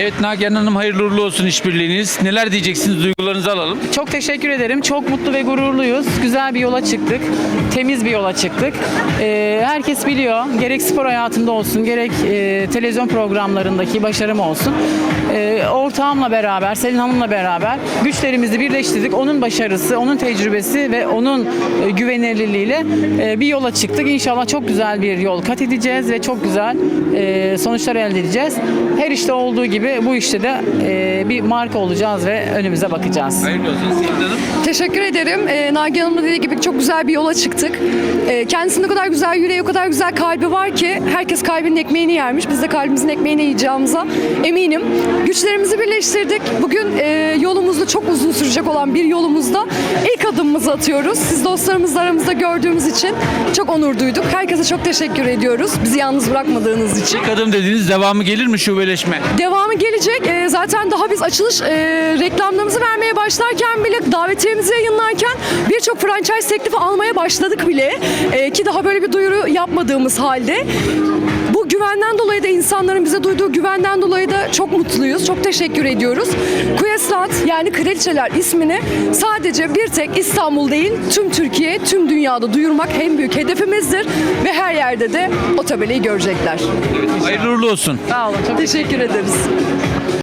Evet Nagihan Hanım hayırlı uğurlu olsun işbirliğiniz. Neler diyeceksiniz? Duygularınızı alalım. Çok teşekkür ederim. Çok mutlu ve gururluyuz. Güzel bir yola çıktık. Temiz bir yola çıktık. Ee, herkes biliyor. Gerek spor hayatımda olsun, gerek e, televizyon programlarındaki başarım olsun. Ee, ortağımla beraber, Selin Hanım'la beraber güçlerimizi birleştirdik. Onun başarısı, onun tecrübesi ve onun e, güvenilirliğiyle e, bir yola çıktık. İnşallah çok güzel bir yol kat edeceğiz ve çok güzel e, sonuçlar elde edeceğiz. Her işte olduğu gibi bu işte de e, bir marka olacağız ve önümüze bakacağız. Hayırlı olsun Selin Hanım. Teşekkür ederim. Ee, Nagihan Hanım'ın dediği gibi çok güzel bir yola çıktık. Ee, kendisinin o kadar güzel yüreği, o kadar güzel kalbi var ki herkes kalbinin ekmeğini yermiş. Biz de kalbimizin ekmeğini yiyeceğimize eminim. Güçlerimizi birleştirdik. Bugün e, yolumuzda çok uzun sürecek olan bir yolumuzda ilk adımımızı atıyoruz. Siz dostlarımızla aramızda gördüğümüz için çok onur duyduk. Herkese çok teşekkür ediyoruz. Bizi yalnız bırakmadığınız için. İlk adım dediğiniz devamı gelir mi şubeleşme? Devamı gelecek. Ee, zaten daha biz açılış e, reklamlarımızı vermeye başlarken bile davetiyemizi yayınlarken birçok franchise teklifi almaya başladık bile. Ee, ki daha böyle bir duyuru yapmadığımız halde. Bu güvenden dolayı da insanların bize duyduğu güvenden dolayı da çok mutluyuz. Çok teşekkür ediyoruz. Kuyaslat yani Kraliçeler ismini sadece bir tek İstanbul değil tüm Türkiye, tüm dünyada duyurmak en büyük hedefimizdir. Ve her yerde de o tabelayı görecekler. Hayırlı uğurlu olsun. Sağ olun. Çok Teşekkür ederiz.